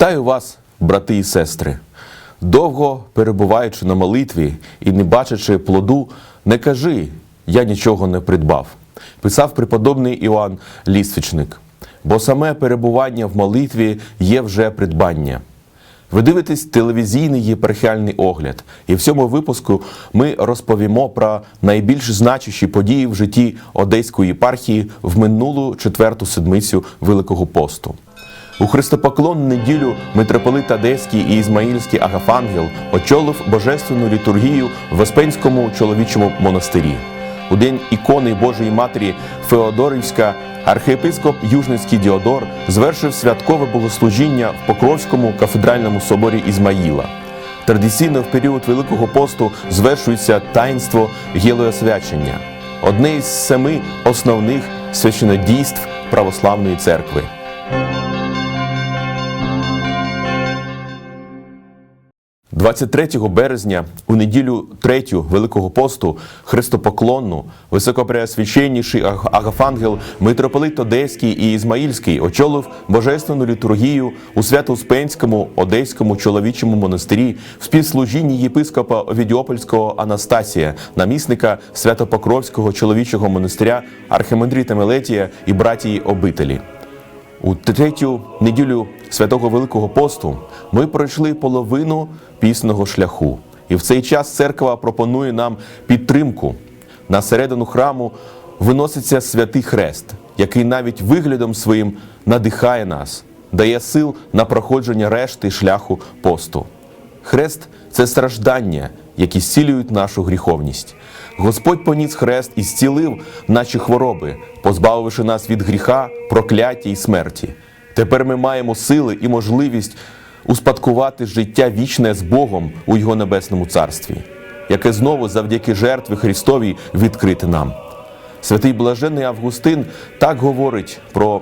Вітаю вас, брати і сестри. Довго перебуваючи на молитві і не бачачи плоду, не кажи, я нічого не придбав. Писав преподобний Іоанн Лісвічник. Бо саме перебування в молитві є вже придбання. Ви дивитесь телевізійний єпархіальний огляд, і в цьому випуску ми розповімо про найбільш значущі події в житті Одеської єпархії в минулу четверту седмицю Великого посту. У Христопоклонну неділю митрополит Одеський і Ізмаїльський Агафангел очолив божественну літургію в Веспенському чоловічому монастирі. У день ікони Божої Матері Феодорівська архієпископ Южницький Діодор звершив святкове богослужіння в Покровському кафедральному соборі Ізмаїла. Традиційно в період Великого посту звершується таїнство гілоосвячення, одне із семи основних священодійств православної церкви. – 23 березня у неділю третю Великого посту Христопоклонну високопреосвященніший Аг- Агафангел митрополит Одеський і Ізмаїльський очолив божественну літургію у Свято-Успенському Одеському чоловічому монастирі в співслужінні єпископа Овідіопольського Анастасія, намісника Свято-Покровського чоловічого монастиря Архимандрита Мелетія і братії обителі. У третю неділю святого Великого посту ми пройшли половину пісного шляху, і в цей час церква пропонує нам підтримку. На середину храму виноситься святий хрест, який навіть виглядом своїм надихає нас, дає сил на проходження решти шляху посту. Хрест це страждання, які зцілюють нашу гріховність. Господь поніс хрест і зцілив наші хвороби, позбавивши нас від гріха, прокляття і смерті. Тепер ми маємо сили і можливість успадкувати життя вічне з Богом у Його небесному царстві, яке знову завдяки жертві Христовій відкрите нам. Святий блажений Августин так говорить про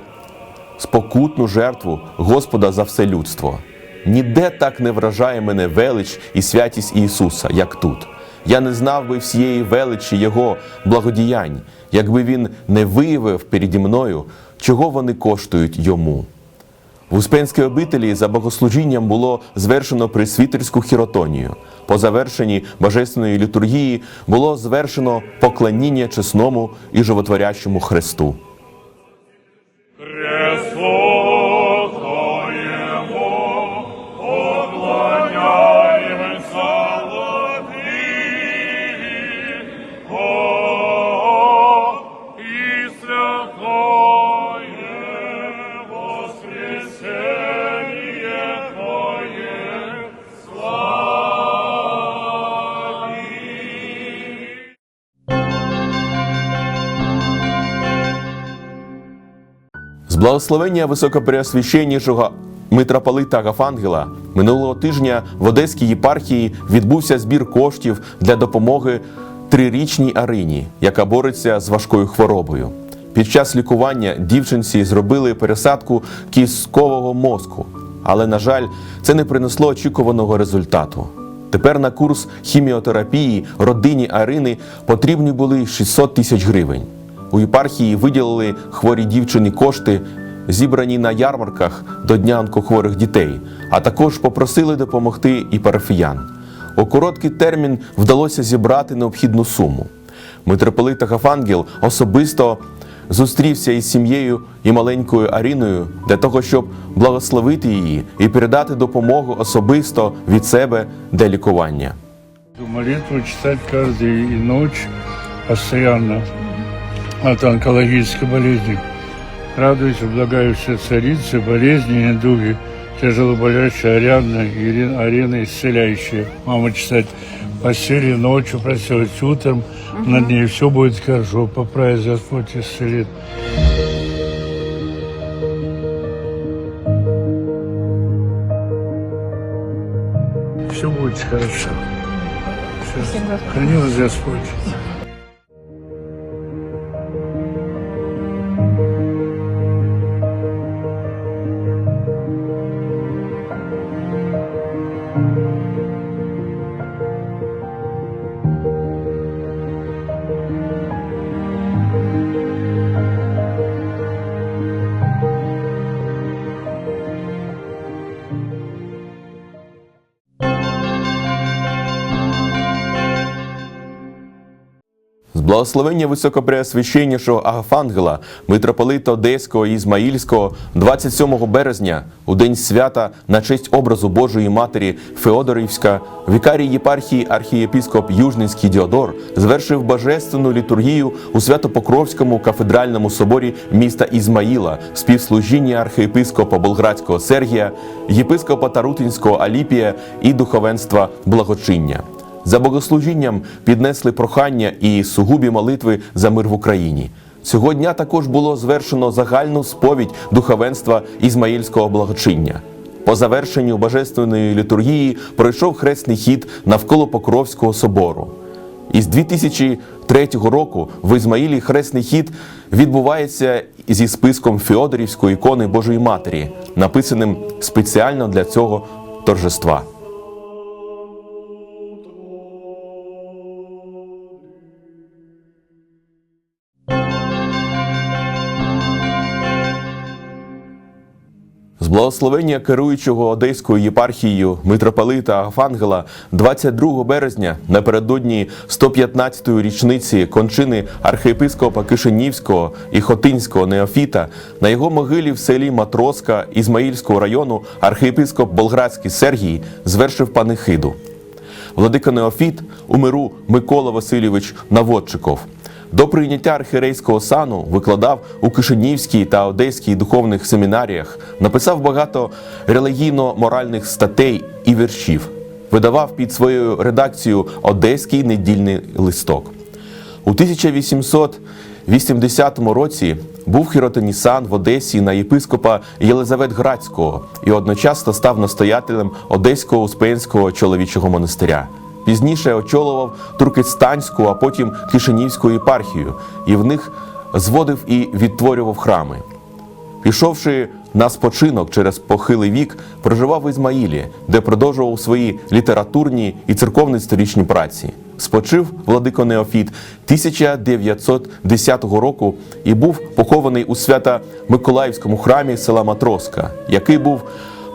спокутну жертву Господа за все людство. Ніде так не вражає мене велич і святість Ісуса, як тут. Я не знав би всієї величі Його благодіянь, якби Він не виявив переді мною, чого вони коштують йому. В Успенській обителі за богослужінням було звершено присвітерську хіротонію. По завершенні божественної літургії було звершено поклоніння чесному і животворящому Христу. Благословення високопреосвященнішого митрополита Агафангела минулого тижня в Одеській єпархії відбувся збір коштів для допомоги трирічній Арині, яка бореться з важкою хворобою. Під час лікування дівчинці зробили пересадку кісткового мозку, але, на жаль, це не принесло очікуваного результату. Тепер на курс хіміотерапії родині Арини потрібні були 600 тисяч гривень. У єпархії виділили хворій дівчині кошти, зібрані на ярмарках до Дня онкохворих дітей, а також попросили допомогти і парафіян. У короткий термін вдалося зібрати необхідну суму. Митрополит Агафангел особисто зустрівся із сім'єю і маленькою Аріною для того, щоб благословити її і передати допомогу особисто від себе для лікування. Молитву читать каждую и ночь постоянно от онкологической болезни. Радуюсь, облагаю все царицы, болезни, недуги, тяжело болящие Ариадна, Ирина, Арина исцеляющая. Мама читать постели ночью, просилась утром, над ней все будет хорошо, поправит Господь исцелит. Все будет хорошо. Все. Храни вас Господь. Благословення високопреосвященнішого Агафангела, митрополита Одеського і Ізмаїльського 27 березня, у день свята на честь образу Божої Матері Феодорівська, вікарій єпархії архієпископ Южницький Діодор звершив божественну літургію у Свято-Покровському кафедральному соборі міста Ізмаїла, співслужіння архієпископа Болградського Сергія, єпископа Тарутинського Аліпія і духовенства Благочиння. За богослужінням піднесли прохання і сугубі молитви за мир в Україні. Цього дня також було звершено загальну сповідь духовенства Ізмаїльського благочиння. По завершенню божественної літургії пройшов хресний хід навколо Покровського собору. Із 2003 року в Ізмаїлі хресний хід відбувається зі списком Феодорівської ікони Божої Матері, написаним спеціально для цього торжества. Благословення керуючого Одеською єпархією митрополита Агафангела 22 березня напередодні 115-ї річниці кончини архієпископа Кишинівського і Хотинського Неофіта на його могилі в селі Матроска Ізмаїльського району архієпископ Болградський Сергій звершив панихиду. Владика Неофіт у миру Микола Васильович Наводчиков. До прийняття архірейського сану викладав у Кишинівській та Одеській духовних семінаріях, написав багато релігійно-моральних статей і віршів, видавав під своєю редакцією Одеський недільний листок. У 1880 році був хіротонісан в Одесі на єпископа Єлизаветградського і одночасно став настоятелем Одеського Успенського чоловічого монастиря. Пізніше очолював Туркестанську, а потім Кишинівську єпархію, і в них зводив і відтворював храми. Пішовши на спочинок через похилий вік, проживав в Ізмаїлі, де продовжував свої літературні і церковні історичні праці. Спочив владико Неофіт 1910 року і був похований у свято-миколаївському храмі села Матроска, який був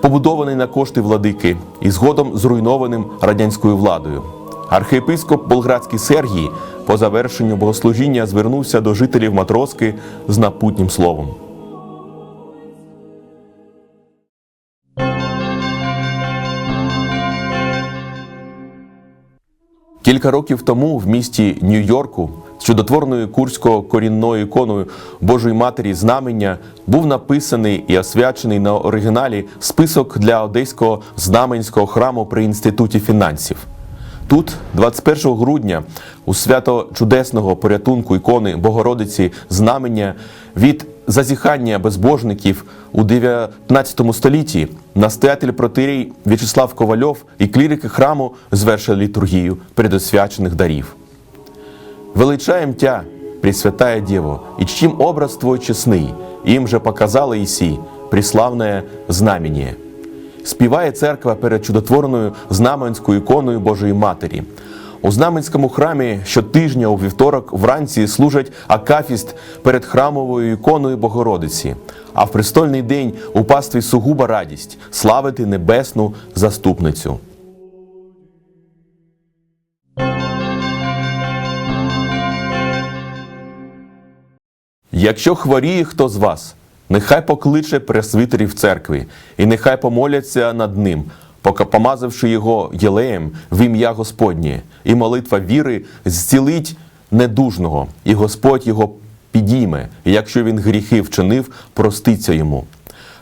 побудований на кошти владики і згодом зруйнованим радянською владою. Архієпископ Болградський Сергій по завершенню богослужіння звернувся до жителів Матроски з напутнім словом. Кілька років тому в місті Нью-Йорку чудотворною курсько-корінною іконою Божої Матері знамення був написаний і освячений на оригіналі список для одеського знаменського храму при інституті фінансів. Тут, 21 грудня, у свято чудесного порятунку ікони Богородиці знамення від зазіхання безбожників у 19 столітті настоятель протирій В'ячеслав Ковальов і клірики храму звершили літургію предосвячених дарів. Величаем Тя, Пресвятая Дево, и чтим образ Твой честный, им же показала Иси, преславное знамение. Співає церква перед чудотворною знаменською іконою Божої Матері. У знаменському храмі щотижня у вівторок вранці служать акафіст перед храмовою іконою Богородиці, а в престольний день у пастві сугуба радість славити небесну заступницю. Якщо хворіє хто з вас, нехай покличе пресвитерів церкви, і нехай помоляться над ним, поки помазавши його єлеєм в ім'я Господнє, і молитва віри зцілить недужного, і Господь його підійме, і якщо він гріхи вчинив, проститься йому.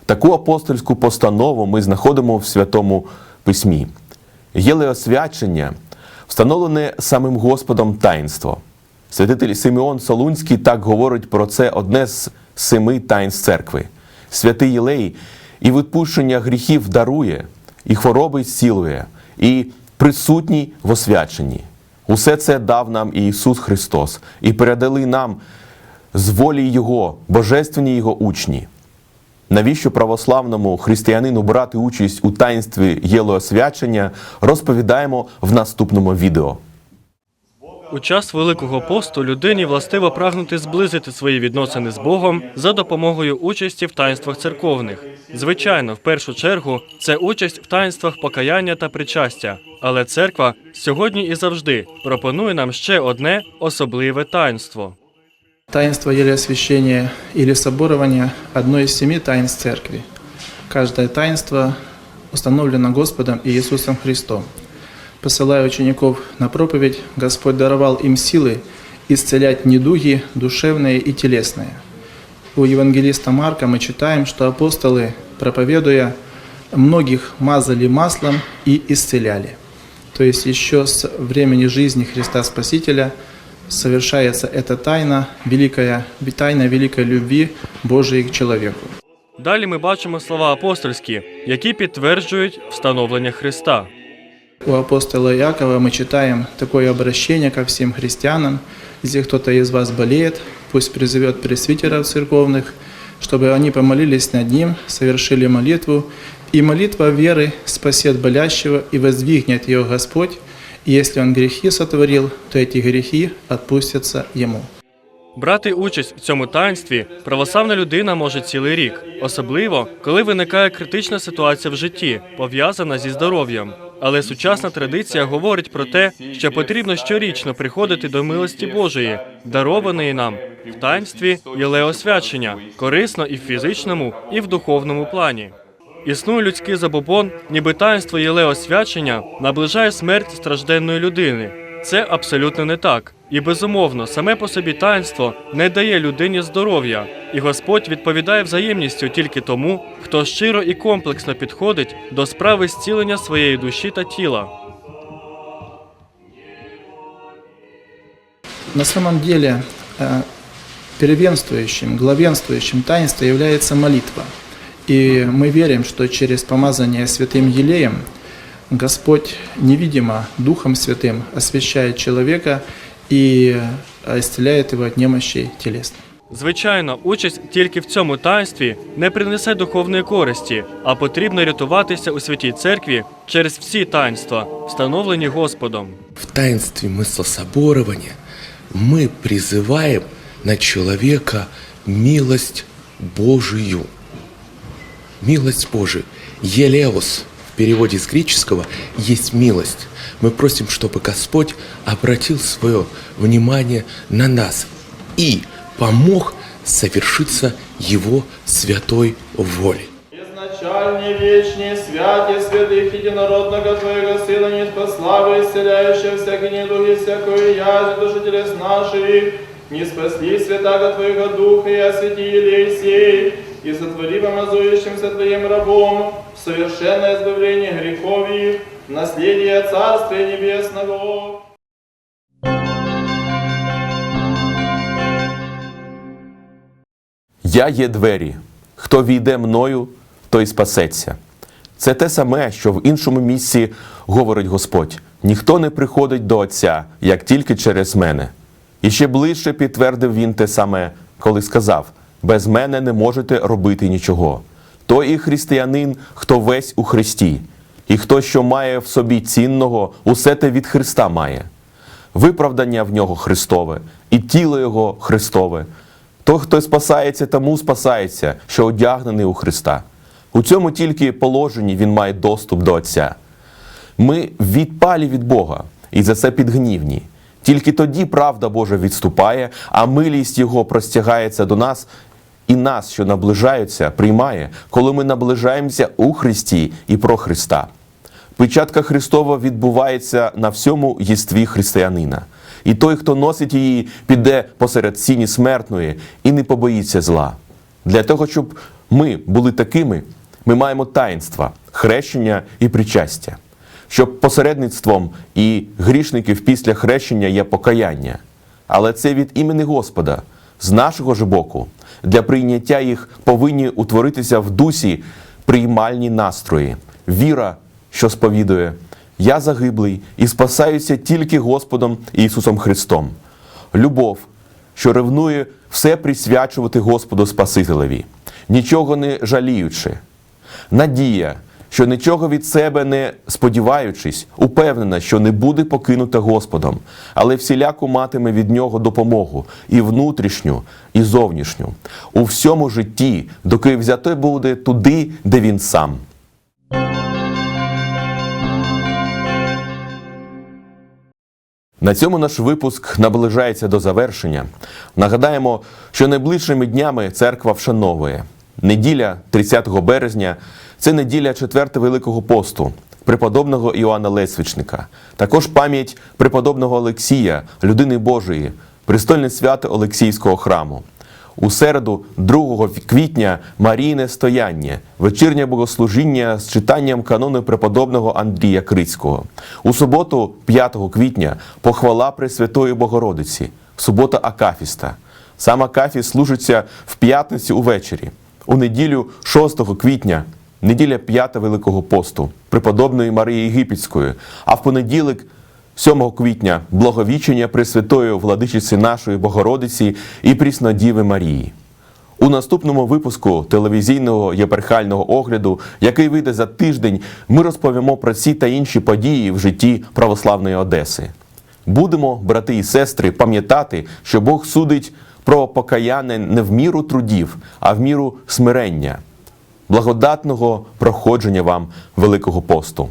Таку апостольську постанову ми знаходимо в Святому Письмі. Єлеосвячення встановлене самим Господом таїнство. Святитель Симеон Солунський так говорить про це одне з семи таїнств церкви. Святий Єлей і відпущення гріхів дарує, і хвороби зцілує, і присутній в освяченні. Усе це дав нам і Ісус Христос, і передали нам з волі Його, божественні Його учні. Навіщо православному християнину брати участь у таїнстві єлеосвячення, розповідаємо в наступному відео. У час Великого посту людині властиво прагнути зблизити свої відносини з Богом за допомогою участі в таїнствах церковних. Звичайно, в першу чергу це участь в таїнствах покаяння та причастя. Але церква сьогодні і завжди пропонує нам ще одне особливе таїнство. Таинство елеосвящения или соборования – одно из семи таинств Церкви. Каждое таинство установлено Господом и Иисусом Христом. Посылая учеников на проповедь, Господь даровал им силы исцелять недуги душевные и телесные. У евангелиста Марка мы читаем, что апостолы, проповедуя, многих мазали маслом и исцеляли. То есть еще с времени жизни Христа Спасителя совершается эта тайна, великая, тайна великой любви Божией к человеку. Далі ми бачимо слова апостольські, які підтверджують встановлення Христа. У апостола Иакова мы читаем такое обращение ко всем христианам. Если кто-то из вас болеет, пусть призовет пресвитеров церковных, чтобы они помолились над ним, совершили молитву, и молитва веры спасет болящего и воздвигнет ее Господь, и если он грехи сотворил, то эти грехи отпустятся ему. Брати участь в цьому таїнстві православна людина може цілий рік, особливо коли виникає критична ситуація в житті, пов'язана зі здоров'ям. Але сучасна традиція говорить про те, що потрібно щорічно приходити до милості Божої, дарованої нам в таїнстві єлеосвячення, корисно і в фізичному, і в духовному плані. Існує людський забобон, ніби таїнство єлеосвячення наближає смерть стражденної людини. Це абсолютно не так. І безумовно, саме по собі таїнство не дає людині здоров'я, і Господь відповідає взаємністю тільки тому, хто щиро і комплексно підходить до справи зцілення своєї душі та тіла. На самом деле э, первенствующим, главенствующим таинством является молитва. И мы верим, что через помазание святым елеем Господь невидимо Духом Святым освящает человека и э, исцеляет его от немощей телесных. Звичайно, участь тільки в цьому таїнстві не принесе духовної користі, а потрібно рятуватися у святій церкві через всі таїнства, встановлені Господом. В таинстве мыслособорования мы призываем на человека милость Божию. Милость Божию. Елеос в Переводе с греческого есть милость. Мы просим, чтобы Господь обратил свое внимание на нас и помог совершиться Его святой воле. Изначальный, вечный, святый, святых единородного Твоего Сына, не славы, исцеляющего всякие недуги, всякую язву, души телес наших, не спасли святаго Твоего Духа и освети сей, и сотвори помазующимся Твоим рабом совершенное избавление грехов их, наследие Царствия Небесного. Я є двері. Хто війде мною, той спасеться. Це те саме, що в іншому місці говорить Господь: ніхто не приходить до Отця, як тільки через мене. І ще ближче підтвердив він те саме, коли сказав: без мене не можете робити нічого. Той і християнин, хто весь у Христі, і хто що має в собі цінного, усе те від Христа має. Виправдання в нього Христове, і тіло Його Христове. Той, хто спасається, тому спасається, що одягнений у Христа. У цьому тільки положенні він має доступ до Отця. Ми відпалі від Бога і за це підгнівні. Тільки тоді правда Божа відступає, а милість Його простягається до нас і нас, що наближаються, приймає, коли ми наближаємося у Христі і про Христа. Печатка Христова відбувається на всьому єстві християнина. І той, хто носить її, піде посеред сіні смертної і не побоїться зла. Для того, щоб ми були такими, ми маємо таїнства, хрещення і причастя. Щоб посередництвом і грішників після хрещення є покаяння. Але це від імені Господа, з нашого ж боку, для прийняття їх повинні утворитися в дусі приймальні настрої, віра, що сповідує Я загиблий і спасаюся тільки Господом Ісусом Христом, любов, що ревнує все присвячувати Господу Спасителеві, нічого не жаліючи, надія, що нічого від себе не сподіваючись, упевнена, що не буде покинута Господом, але всіляку матиме від нього допомогу і внутрішню, і зовнішню у всьому житті, доки взяти буде туди, де він сам. На цьому наш випуск наближається до завершення. Нагадаємо, що найближчими днями церква вшановує. Неділя 30 березня це неділя 4 Великого посту, преподобного Іоанна Лесвічника. Також пам'ять преподобного Олексія, людини Божої, престольне свято Олексійського храму. У середу, 2 квітня, Марійне стояння, вечірнє богослужіння з читанням канону преподобного Андрія Крицького. У суботу, 5 квітня, похвала Пресвятої Богородиці, субота Акафіста. Сам Акафіст служиться в п'ятницю увечері. У неділю 6 квітня, неділя 5 Великого посту, преподобної Марії Єгипетської, а в понеділок 7 квітня благовічення Пресвятої владичиці нашої Богородиці і Пріснодіви Марії. У наступному випуску телевізійного єпархіального огляду, який вийде за тиждень, ми розповімо про ці та інші події в житті православної Одеси. Будемо, брати і сестри, пам'ятати, що Бог судить про покаяння не в міру трудів, а в міру смирення, благодатного проходження вам Великого посту.